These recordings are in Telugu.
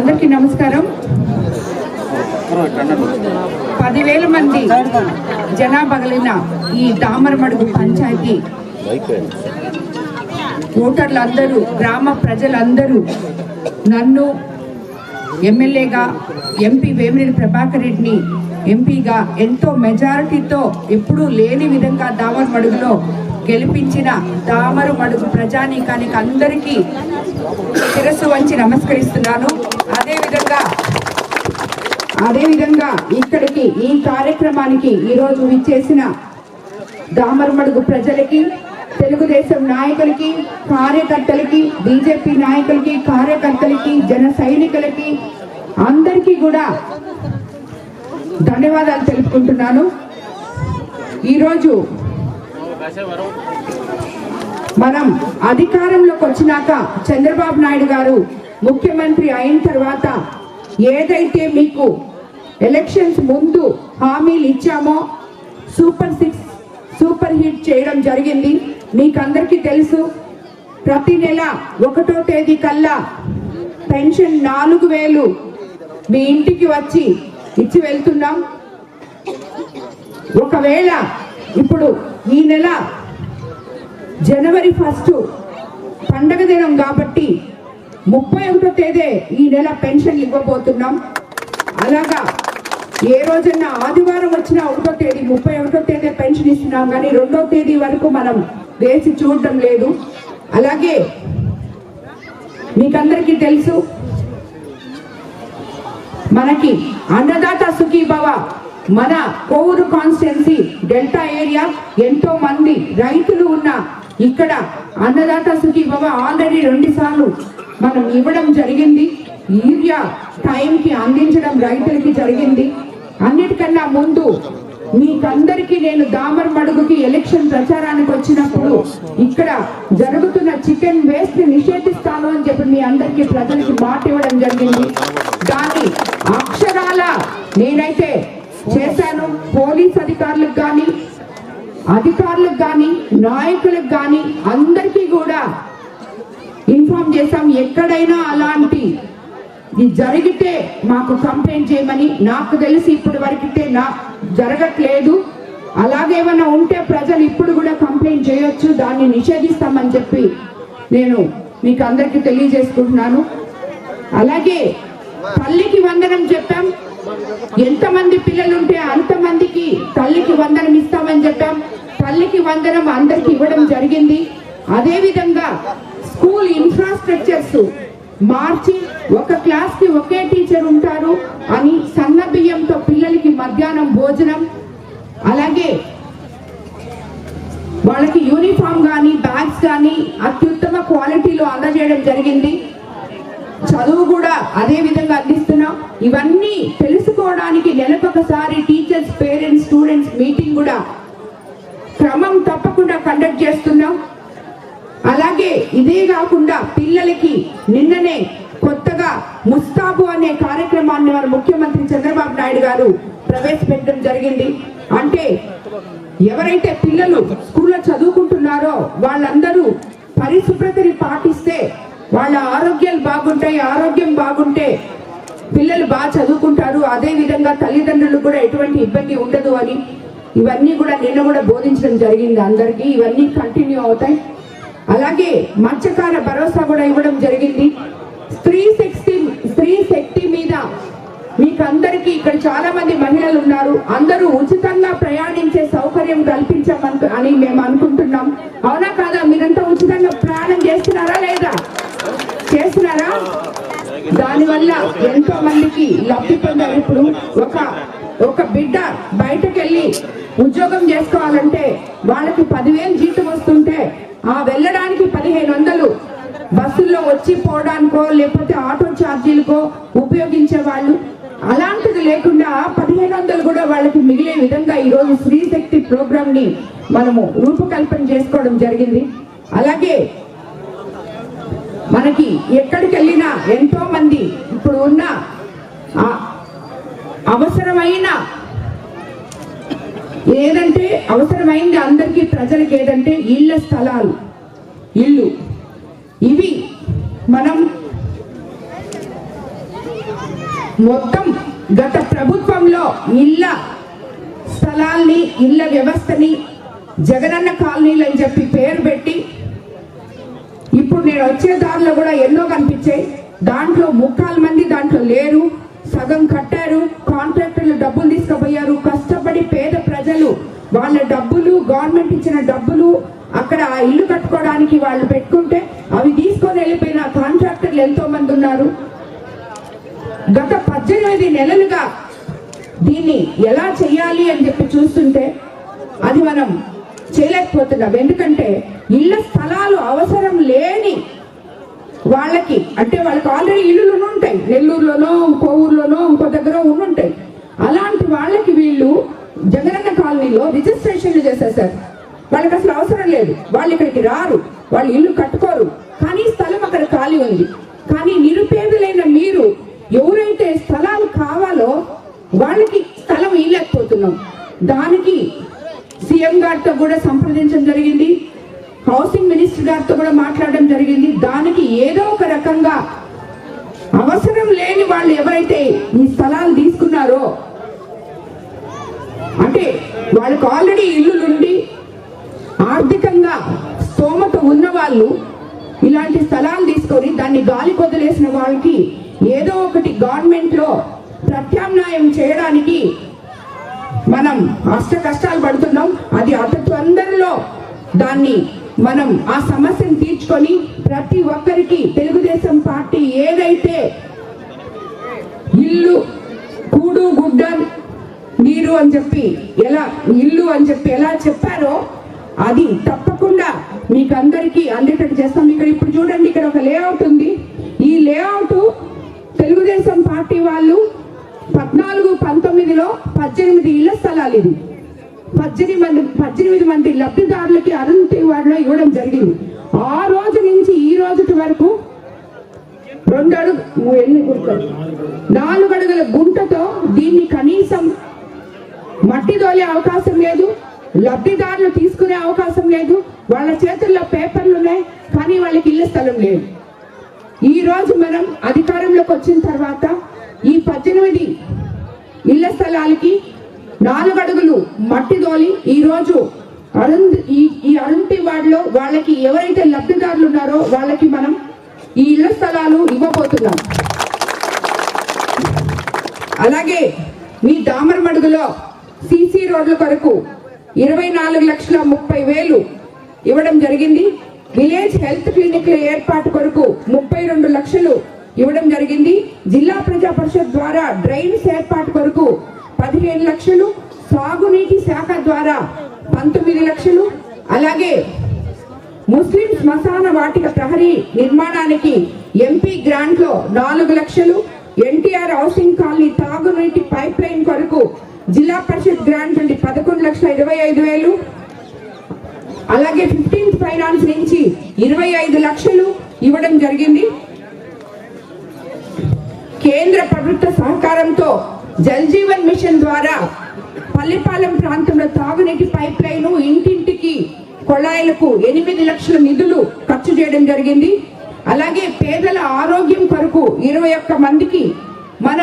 అందరికీ నమస్కారం. పదివేల మంది జనాభా కలిగిన ఈ దామరమడుగు పంచాయతీ ఓటర్లందరూ గ్రామ ప్రజలందరూ నన్ను ఎమ్మెల్యేగా ఎంపీ వేమిరెడ్డి ప్రభాకర్ రెడ్డిని ఎంపీగా ఎంతో మెజారిటీతో ఎప్పుడూ లేని విధంగా దామరమడుగులో గెలిపించిన దామరమడుగు ప్రజానీకానికి అందరికీ శిరస్సు వంచి నమస్కరిస్తున్నాను. అదేవిధంగా అదేవిధంగా ఇక్కడికి ఈ కార్యక్రమానికి ఈరోజు విచ్చేసిన దామరమడుగు ప్రజలకి తెలుగుదేశం నాయకులకి కార్యకర్తలకి బీజేపీ నాయకులకి కార్యకర్తలకి జన సైనికులకి అందరికీ కూడా ధన్యవాదాలు తెలుపుకుంటున్నాను. ఈరోజు మనం అధికారంలోకి వచ్చినాక చంద్రబాబు నాయుడు గారు ముఖ్యమంత్రి అయిన తర్వాత ఏదైతే మీకు ఎలక్షన్స్ ముందు హామీలు ఇచ్చామో సూపర్ సిక్స్ సూపర్ హిట్ చేయడం జరిగింది. మీకు అందరికీ తెలుసు ప్రతి నెల ఒకటో తేదీ కల్లా పెన్షన్ నాలుగు వేలు మీ ఇంటికి వచ్చి ఇచ్చి వెళ్తున్నాం. ఒకవేళ ఇప్పుడు ఈ నెల జనవరి ఫస్ట్ పండగ దినం కాబట్టి ముప్పై ఒకటో తేదీ ఈ నెల పెన్షన్ ఇవ్వబోతున్నాం. అలాగా ఏ రోజన్నా ఆదివారం వచ్చిన ఒకటో తేదీ ముప్పై ఒకటో తేదీ పెన్షన్ ఇస్తున్నాం కానీ రెండో తేదీ వరకు మనం వేసి చూడటం లేదు. అలాగే మీకందరికీ తెలుసు మనకి అన్నదాత సుఖీభవ మన కోవూరు కాన్స్టిట్యున్సీ డెల్టా ఏరియా ఎంతో మంది రైతులు ఉన్న ఇక్కడ అన్నదాత సుఖీభవ ఆల్రెడీ రెండు సార్లు మనం ఇవ్వడం జరిగింది. యూరియా టైంకి అందించడం రైతులకి జరిగింది. అన్నిటికన్నా ముందు మీకందరికీ నేను దామర్ మడుగుకి ఎలక్షన్ ప్రచారానికి వచ్చినప్పుడు ఇక్కడ జరుగుతున్న చికెన్ వేస్ట్ని నిషేధిస్తాను అని చెప్పి మీ అందరికీ ప్రజలకి మాట ఇవ్వడం జరిగింది. దాన్ని అక్షరాల నేనైతే చేశాను. పోలీస్ అధికారులకు కానీ అధికారులకు కానీ నాయకులకు కానీ అందరికీ కూడా ఇన్ఫార్మ్ చేశాం ఎక్కడైనా అలాంటి ఇది జరిగితే మాకు కంప్లైంట్ చేయమని. నాకు తెలిసి ఇప్పటి వరకితే నా జరగట్లేదు. అలాగేమైనా ఉంటే ప్రజలు ఇప్పుడు కూడా కంప్లైంట్ చేయొచ్చు. దాన్ని నిషేధిస్తామని చెప్పి నేను మీకు అందరికీ తెలియజేసుకుంటున్నాను. అలాగే తల్లికి వందనం చెప్పాం. ఎంతమంది పిల్లలు ఉంటే అంతమందికి తల్లికి వందనం ఇస్తామని చెప్పాం. తల్లికి వందనం అందరికి ఇవ్వడం జరిగింది. అదేవిధంగా స్కూల్ ఇన్ఫ్రాస్ట్రక్చర్స్ మార్చి ఒక క్లాస్కి ఒకే టీచర్ ఉంటారు అని సన్న బియ్యంతో పిల్లలకి మధ్యాహ్నం భోజనం. అలాగే వాళ్ళకి యూనిఫామ్ కానీ బ్యాగ్స్ కానీ అత్యుత్తమ క్వాలిటీలో అందజేయడం జరిగింది. చదువు కూడా అదే విధంగా అందిస్తున్నాం. ఇవన్నీ తెలుసుకోవడానికి నెలకొకసారి టీచర్స్ పేరెంట్స్ స్టూడెంట్స్ మీటింగ్ కూడా క్రమం తప్పకుండా కండక్ట్ చేస్తున్నాం. అలాగే ఇదే కాకుండా పిల్లలకి నిన్ననే కొత్తగా ముస్తాబు అనే కార్యక్రమాన్ని మన ముఖ్యమంత్రి చంద్రబాబు నాయుడు గారు ప్రవేశపెట్టడం జరిగింది. అంటే ఎవరైతే పిల్లలు స్కూల్లో చదువుకుంటున్నారో వాళ్ళందరూ ఆరోగ్యం బాగుంటే పిల్లలు బాగా చదువుకుంటారు. అదే విధంగా తల్లిదండ్రులు కూడా ఎటువంటి ఇబ్బంది ఉండదు అని ఇవన్నీ కూడా నిన్న కూడా బోధించడం జరిగింది అందరికీ. ఇవన్నీ కంటిన్యూ అవుతాయి. అలాగే మత్స్యకార భరోసా కూడా ఇవ్వడం జరిగింది. స్త్రీ శక్తి స్త్రీ శక్తి మీద మీకు అందరికీ ఇక్కడ చాలా మంది మహిళలు ఉన్నారు. అందరూ ఉచితంగా ప్రయాణించే సౌకర్యం కల్పించామని అని మేము అనుకుంటున్నాం. అవునా కాదా? మీరంతా ఉచితంగా ప్రయాణం చేస్తున్నారా లేదా? చేస్తున్నారా? దానివల్ల ఎంతో మందికి లబ్ధి పొందారు. ఇప్పుడు ఒక ఒక బిడ్డ బయటకు వెళ్ళి ఉద్యోగం చేసుకోవాలంటే వాళ్ళకి పదివేలు జీతం వస్తుంటే ఆ వెళ్ళడానికి పదిహేను వందలు బస్సుల్లో వచ్చి పోవడానికో లేకపోతే ఆటో ఛార్జీలకో ఉపయోగించే వాళ్ళు. అలాంటిది లేకుండా పదిహేను వందలు కూడా వాళ్ళకి మిగిలే విధంగా ఈరోజు స్త్రీ శక్తి ప్రోగ్రామ్ని మనము రూపకల్పన చేసుకోవడం జరిగింది. అలాగే మనకి ఎక్కడికి వెళ్ళినా ఎంతో మంది ఇప్పుడు ఉన్న అవసరమైన ఏదంటే అవసరమైంది అందరికీ ప్రజలకు ఏదంటే ఇళ్ళ స్థలాలు ఇల్లు. ఇవి మనం మొత్తం గత ప్రభుత్వంలో ఇళ్ళ స్థలాల్ని ఇళ్ళ వ్యవస్థని జగనన్న కాలనీలు అని చెప్పి పేరు పెట్టి ఇప్పుడు నేను వచ్చే దారిలో కూడా ఎన్నో కనిపించాయి. దాంట్లో ముక్కాలు మంది దాంట్లో లేరు. సగం కట్టారు. కాంట్రాక్టర్లు డబ్బులు తీసుకుపోయారు. కష్టపడి పేద ప్రజలు వాళ్ళ డబ్బులు గవర్నమెంట్ ఇచ్చిన డబ్బులు అక్కడ ఆ ఇల్లు కట్టుకోవడానికి వాళ్ళు పెట్టుకుంటే అవి తీసుకొని వెళ్ళిపోయిన కాంట్రాక్టర్లు ఎంతో మంది ఉన్నారు. గత పద్దెనిమిది నెలలుగా దీన్ని ఎలా చేయాలి అని చెప్పి చూస్తుంటే అది మనం చేయలేకపోతున్నాం. ఎందుకంటే ఇళ్ళ స్థలాలు అవసరం లేని వాళ్ళకి అంటే వాళ్ళకి ఆల్రెడీ ఇల్లులు ఉంటాయి. నెల్లూరులోనో ఇంకో ఊర్లోనో ఇంకో దగ్గర ఉండుంటాయి. అలాంటి వాళ్ళకి వీళ్ళు జగనన్న కాలనీలో రిజిస్ట్రేషన్లు చేసేసారు వాళ్ళకి అసలు అవసరం లేదు. వాళ్ళు ఇక్కడికి రారు. వాళ్ళు ఇల్లు కట్టుకోరు. కానీ స్థలం అక్కడ ఖాళీ ఉంది. కానీ నిరుపేదలైన మీరు ఎవరైతే స్థలాలు కావాలో వాళ్ళకి స్థలం ఇవ్వలేకపోతున్నాం. దానికి సీఎం గారితో కూడా సంప్రదించడం జరిగింది. హౌసింగ్ మినిస్టర్ గారితో కూడా మాట్లాడడం జరిగింది. దానికి ఏదో ఒక రకంగా అవసరం లేని వాళ్ళు ఎవరైతే ఈ స్థలాలు తీసుకున్నారో అంటే వాళ్ళకి ఆల్రెడీ ఇల్లులుండి ఆర్థికంగా స్తోమత ఉన్న వాళ్ళు ఇలాంటి స్థలాలు తీసుకొని దాన్ని గాలి కొదిలేసిన వాళ్ళకి ఏదో ఒకటి గవర్నమెంట్లో ప్రత్యామ్నాయం చేయడానికి మనం అష్ట కష్టాలు పడుతున్నాం. అది అతి తొందరలో దాన్ని మనం ఆ సమస్యను తీర్చుకొని ప్రతి ఒక్కరికి తెలుగుదేశం పార్టీ ఏదైతే ఇల్లు కూడు గుడ్డ నీరు అని చెప్పి ఎలా ఇల్లు అని చెప్పి ఎలా చెప్పారో అది తప్పకుండా మీకు అందరికీ అందేటట్టు చేస్తాం. ఇక్కడ ఇప్పుడు చూడండి ఇక్కడ ఒక లేఅవుట్ ఉంది. ఈ లేఅవుట్ తెలుగుదేశం పార్టీ వాళ్ళు పద్నాలుగు పంతొమ్మిదిలో పద్దెనిమిది ఇళ్ళ స్థలాలు ఇది. పద్దెనిమిది మంది పద్దెనిమిది మంది లబ్ధిదారులకి అరుంతి వారిలో ఇవ్వడం జరిగింది. ఆ రోజు నుంచి ఈ రోజు వరకు రెండు అడుగు ఎన్ని గుంటలు నాలుగు అడుగుల గుంటతో దీన్ని కనీసం మట్టి దోలే అవకాశం లేదు లబ్ధిదారులు తీసుకునే అవకాశం లేదు వాళ్ళ చేతుల్లో పేపర్లు ఉన్నాయి కానీ వాళ్ళకి ఇల్లు స్థలం లేదు. ఈ రోజు మనం అధికారంలోకి వచ్చిన తర్వాత ఈ పద్దెనిమిది ఇళ్ళ స్థలాలకి నాలుగు అడుగులు మట్టి దోలి ఈరోజు అరుంధ ఈ ఈ అరుంటి వాడిలో వాళ్ళకి ఎవరైతే లబ్ధిదారులు ఉన్నారో వాళ్ళకి మనం ఈ ఇళ్ళ స్థలాలు ఇవ్వబోతున్నాం. అలాగే మీ దామరమడుగులో సీసీ రోడ్ల కొరకు ఇరవై నాలుగు లక్షల ముప్పై వేలు ఇవ్వడం జరిగింది. విలేజ్ హెల్త్ క్లినిక్ల ఏర్పాటు కొరకు ముప్పై రెండు లక్షలు ఇవ్వడం జరిగింది. జిల్లా ప్రజా పరిషత్ ద్వారా డ్రైన్స్ ఏర్పాటు కొరకు పదిహేను లక్షలు సాగునీటి శాఖ ద్వారా పంతొమ్మిది లక్షలు అలాగే ముస్లిం శ్మశాన వాటిక ప్రహరీ నిర్మాణానికి ఎంపీ గ్రాంట్లో నాలుగు లక్షలు ఎన్టీఆర్ హౌసింగ్ కాలనీ తాగునీటి పైప్ లైన్ కొరకు జిల్లా పరిషత్ గ్రాంట్ నుండి పదకొండు లక్షల ఇరవై ఐదు వేలు అలాగే ఫిఫ్టీన్త్ ఫైనాన్స్ నుంచి ఇరవై ఐదు లక్షలు ఇవ్వడం జరిగింది. కేంద్ర ప్రభుత్వ సహకారంతో జల్ జీవన్ మిషన్ ద్వారా పల్లెపాలెం ప్రాంతంలో తాగునీటి పైప్ లైన్ ఇంటింటికి కొళాయిలకు ఎనిమిది లక్షల నిధులు ఖర్చు చేయడం జరిగింది. అలాగే పేదల ఆరోగ్యం కొరకు ఇరవై ఒక్క మందికి మన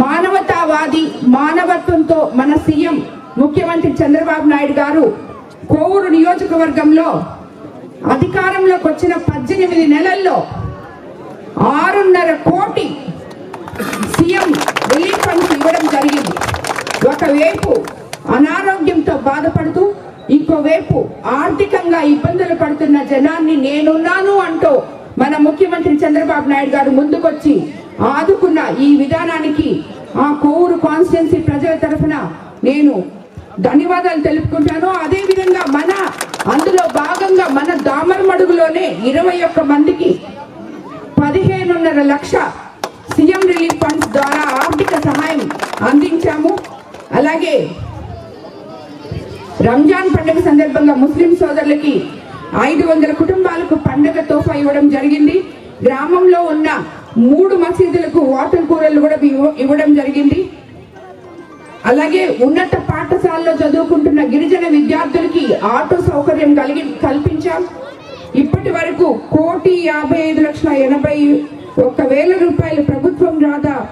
మానవతావాది మానవత్వంతో మన సీఎం ముఖ్యమంత్రి చంద్రబాబు నాయుడు గారు కోవూరు నియోజకవర్గంలో అధికారంలోకి వచ్చిన పద్దెనిమిది నెలల్లో ఆరున్నర కోటి సీఎం రిలీఫ్ ఫండ్స్ ఇవ్వడం జరిగింది. ఒకవైపు అనారోగ్యంతో బాధపడుతూ ఇంకోవైపు ఆర్థికంగా ఇబ్బందులు పడుతున్న జనాన్ని నేనున్నాను అంటూ మన ముఖ్యమంత్రి చంద్రబాబు నాయుడు గారు ముందుకొచ్చి ఆదుకున్న ఈ విధానానికి ఆ కోవూరు కాన్స్టిట్యున్సీ ప్రజల తరఫున నేను ధన్యవాదాలు తెలుపుకుంటాను. అదేవిధంగా మన అందులో భాగంగా మన దామరమడుగులోనే ఇరవై ఒక్క మందికి పదిహేనున్నర లక్ష సహాయం అందించాము. అలాగే రంజాన్ పండుగ సందర్భంగా ముస్లిం సోదరులకి ఐదు వందల కుటుంబాలకు పండుగ తోఫా ఇవ్వడం జరిగింది. గ్రామంలో ఉన్న మూడు మసీదులకు వాటర్ కూరలు కూడా ఇవ్వ- ఇవ్వడం జరిగింది. అలాగే ఉన్నత పాఠశాలలో చదువుకుంటున్న గిరిజన విద్యార్థులకి ఆటో సౌకర్యం కలిగి కల్పించాం. ఇప్పటి వరకు కోటి యాభై ఐదు లక్షల ఎనభై ఒక్క వేల రూపాయలు ప్రభుత్వం రాదా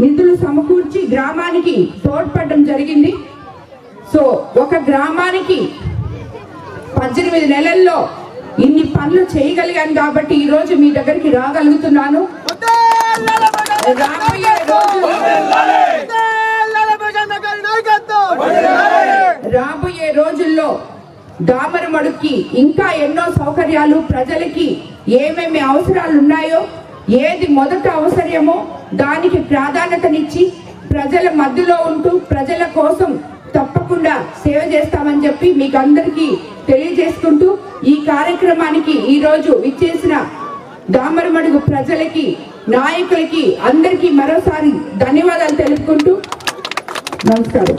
నిధులు సమకూర్చి గ్రామానికి తోడ్పడడం జరిగింది. సో ఒక గ్రామానికి పద్దెనిమిది నెలల్లో ఇన్ని పనులు చేయగలిగాను కాబట్టి ఈ రోజు మీ దగ్గరికి రాగలుగుతున్నాను. రాబోయే రోజుల్లో రాబోయే రోజుల్లో దామరమడుక్కి ఇంకా ఎన్నో సౌకర్యాలు ప్రజలకి ఏమేమి అవసరాలు ఉన్నాయో ఏది మొదట అవసరమో దానికి ప్రాధాన్యతనిచ్చి ప్రజల మధ్యలో ఉంటూ ప్రజల కోసం తప్పకుండా సేవ చేస్తామని చెప్పి మీకు అందరికీ తెలియజేసుకుంటూ ఈ కార్యక్రమానికి ఈరోజు ఇచ్చేసిన దామరమడుగు ప్రజలకి నాయకులకి అందరికీ మరోసారి ధన్యవాదాలు తెలుపుకుంటూ నమస్కారం.